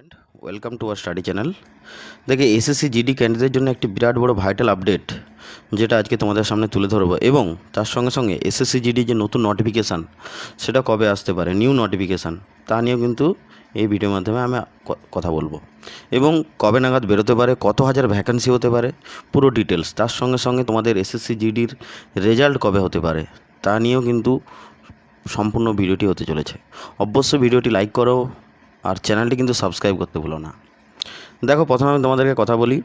Student welcome to R study channel দেখে SSC GD ক্যান্ডিডেটের জন্য একটি বিরাট বড় ভাইটাল আপডেট যেটা আজকে তোমাদের সামনে তুলে ধরবো। এবং তার সঙ্গে সঙ্গে এসএসসি জিডি যে নতুন নোটিফিকেশান সেটা কবে আসতে পারে নিউ নোটিফিকেশান তা নিয়েও কিন্তু এই ভিডিওর মাধ্যমে আমি কথা বলব। এবং কবে নাগাদ বেরোতে পারে, কত হাজার ভ্যাকেন্সি হতে পারে, পুরো ডিটেলস তার সঙ্গে সঙ্গে তোমাদের এসএসসি জিডির রেজাল্ট কবে হতে পারে, তা নিয়েও কিন্তু সম্পূর্ণ ভিডিওটি হতে চলেছে। অবশ্যই ভিডিওটি লাইক করো আর চ্যানেলটি কিন্তু সাবস্ক্রাইব করতে ভুলো না। দেখো, প্রথমে আমি তোমাদেরকে কথা বলি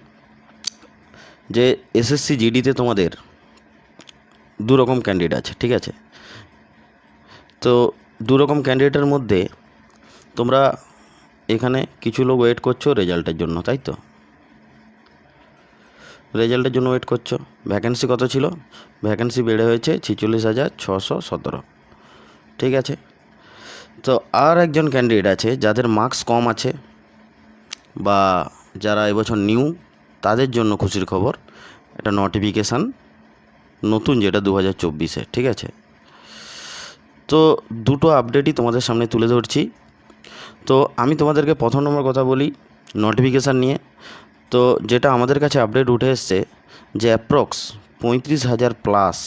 যে এসএসসি জিডিতে তোমাদের দু রকম ক্যান্ডিডেট আছে, ঠিক আছে? তো দু রকম ক্যান্ডিডেটের মধ্যে তোমরা এখানে কিছু লোক ওয়েট করছ রেজাল্টের জন্য, তাই তো? রেজাল্টের জন্য ওয়েট করছ। ভ্যাকেন্সি কত ছিল? ভ্যাকেন্সি বেড়ে হয়েছে ছিচল্লিশ হাজার ছশো সতেরো, ঠিক আছে? তো আর একজন ক্যান্ডিডেট আছে, যাদের মার্কস কম আছে বা যারা এবছর নিউ তাদের জন্য খুশির খবর, একটা নোটিফিকেশান নতুন যেটা দু হাজার চব্বিশে, ঠিক আছে? তো দুটো আপডেটই তোমাদের সামনে তুলে ধরছি। তো আমি তোমাদেরকে প্রথম নম্বর কথা বলি নোটিফিকেশান নিয়ে। তো যেটা আমাদের কাছে আপডেট উঠে এসছে যে অ্যাপ্রক্স পঁয়ত্রিশ হাজার প্লাস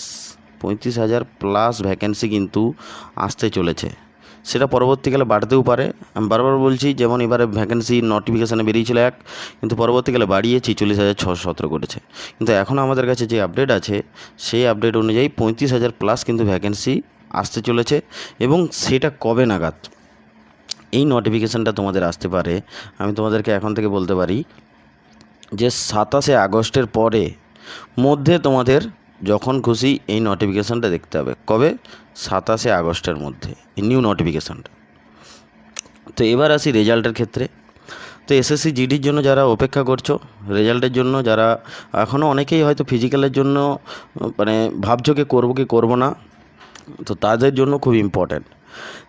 পঁয়ত্রিশ হাজার প্লাস ভ্যাকেন্সি কিন্তু আসতে চলেছে। সেটা পরবর্তীকালে বাড়তেও পারে। আমি বারবার বলছি, যেমন এবারে ভ্যাকেন্সি নোটিফিকেশানে বেরিয়েছিল এক, কিন্তু পরবর্তীকালে বাড়িয়ে ছিচল্লিশ হাজার ছশো সতেরো করেছে। কিন্তু এখন আমাদের কাছে যে আপডেট আছে, সেই আপডেট অনুযায়ী পঁয়ত্রিশ হাজার প্লাস কিন্তু ভ্যাকেন্সি আসতে চলেছে, এবং সেটা কবে নাগাদ? এই নোটিফিকেশানটা তোমাদের আসতে পারে, আমি তোমাদেরকে এখন থেকে বলতে পারি যে সাতাশে আগস্টের পরে মধ্যে তোমাদের যখন খুশি এই নোটিফিকেশানটা দেখতে হবে। কবে? সাতাশে আগস্টের মধ্যে, এই নিউ নোটিফিকেশানটা তো এবার আসি রেজাল্টের ক্ষেত্রে। তো এসএসসি জিডির জন্য যারা অপেক্ষা করছ, রেজাল্টের জন্য যারা এখনও অনেকেই হয়তো ফিজিক্যালের জন্য মানে ভাবছ কি করব কি করব না, তো তাদের জন্য খুব ইম্পর্ট্যান্ট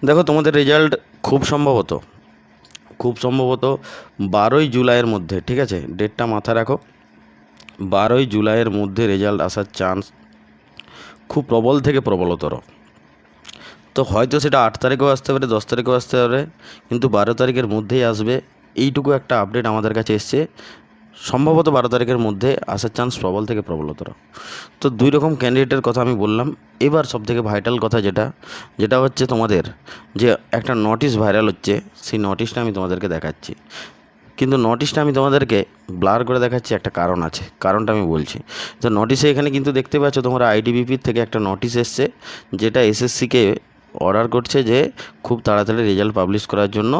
দেখো তোমাদের রেজাল্ট খুব সম্ভবত খুব সম্ভবত বারোই জুলাইয়ের মধ্যে, ঠিক আছে? ডেটটা মাথায় রাখো। বারোই জুলাইয়ের মধ্যে রেজাল্ট আসার চান্স খুব প্রবল থেকে প্রবলতর। তো হয়তো সেটা আট তারিখেও আসতে পারে, দশ তারিখেও আসতে পারে, কিন্তু বারো তারিখের মধ্যেই আসবে। এইটুকু একটা আপডেট আমাদের কাছে এসছে। সম্ভবত বারো তারিখের মধ্যে আসার চান্স প্রবল থেকে প্রবলতর। তো দুই রকম ক্যান্ডিডেটের কথা আমি বললাম। এবার সব থেকে ভাইটাল কথা যেটা যেটা হচ্ছে তোমাদের যে একটা নোটিশ ভাইরাল হচ্ছে, সেই নোটিশটা আমি তোমাদেরকে দেখাচ্ছি। কিন্তু নোটিশটা আমি তোমাদেরকে ব্লার করে দেখাচ্ছি, একটা কারণ আছে। কারণটা আমি বলছি। তো নোটিশে এখানে কিন্তু দেখতে পাচ্ছ তোমরা আইডিবিপির থেকে একটা নোটিশ এসছে, যেটা এসএসসিকে অর্ডার করছে যে খুব তাড়াতাড়ি রেজাল্ট পাবলিশ করার জন্য,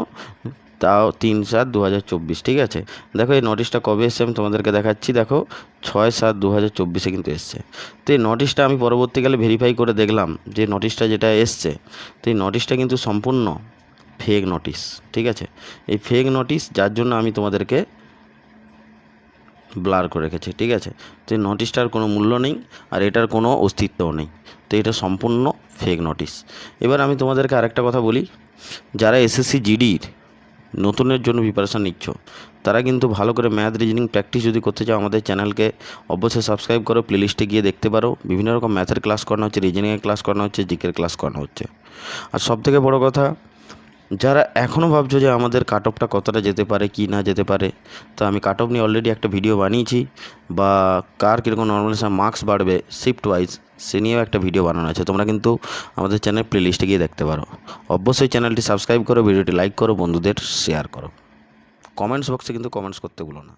তাও তিন সাত দু হাজার চব্বিশ, ঠিক আছে? দেখো এই নোটিশটা কবে এসছে আমি তোমাদেরকে দেখাচ্ছি, দেখো ছয় সাত দু হাজার চব্বিশে কিন্তু এসছে। তো এই নোটিশটা আমি পরবর্তীকালে ভেরিফাই করে দেখলাম যে নোটিশটা যেটা এসছে, তো এই নোটিশটা কিন্তু সম্পূর্ণ ফেক নোটিশ ঠিক আছে? এই ফেক নোটিশ যার জন্য আমি তোমাদেরকে ব্লার করে রেখেছি, ঠিক আছে? তো এই নোটিশটার কোনো মূল্য নেই আর এটার কোনো অস্তিত্বও নেই। তো এটা সম্পূর্ণ ফেক নোটিশ এবার আমি তোমাদেরকে আরেকটা কথা বলি। যারা এসএসসি জিডির নতুনের জন্য প্রিপারেশান নিচ্ছ, তারা কিন্তু ভালো করে ম্যাথ রিজনিং প্র্যাকটিস যদি করতে চাও, আমাদের চ্যানেলকে অবশ্যই সাবস্ক্রাইব করো প্লেলিস্টে গিয়ে দেখতে পারো। বিভিন্ন রকম ম্যাথের ক্লাস করানো হচ্ছে রিজনিংয়ের ক্লাস করানো হচ্ছে জিকের ক্লাস করানো হচ্ছে। আর সবথেকে বড় কথা যারা এখনও ভাবছ যে আমাদের কাট অফটা কতটা যেতে পারে, কি না যেতে পারে, তো আমি কাট অফ নিয়ে অলরেডি একটা ভিডিও বানিয়েছি, বা কার কীরকম নর্মাল মার্কস বাড়বে শিফট ওয়াইজ সে নিয়েও একটা ভিডিও বানানো আছে। তোমরা কিন্তু আমাদের চ্যানেল প্লেলিস্টে গিয়ে দেখতে পারো। অবশ্যই চ্যানেলটি সাবস্ক্রাইব করো ভিডিওটি লাইক করো, বন্ধুদের শেয়ার করো। কমেন্টস বক্সে কিন্তু কমেন্টস করতে ভুলো না।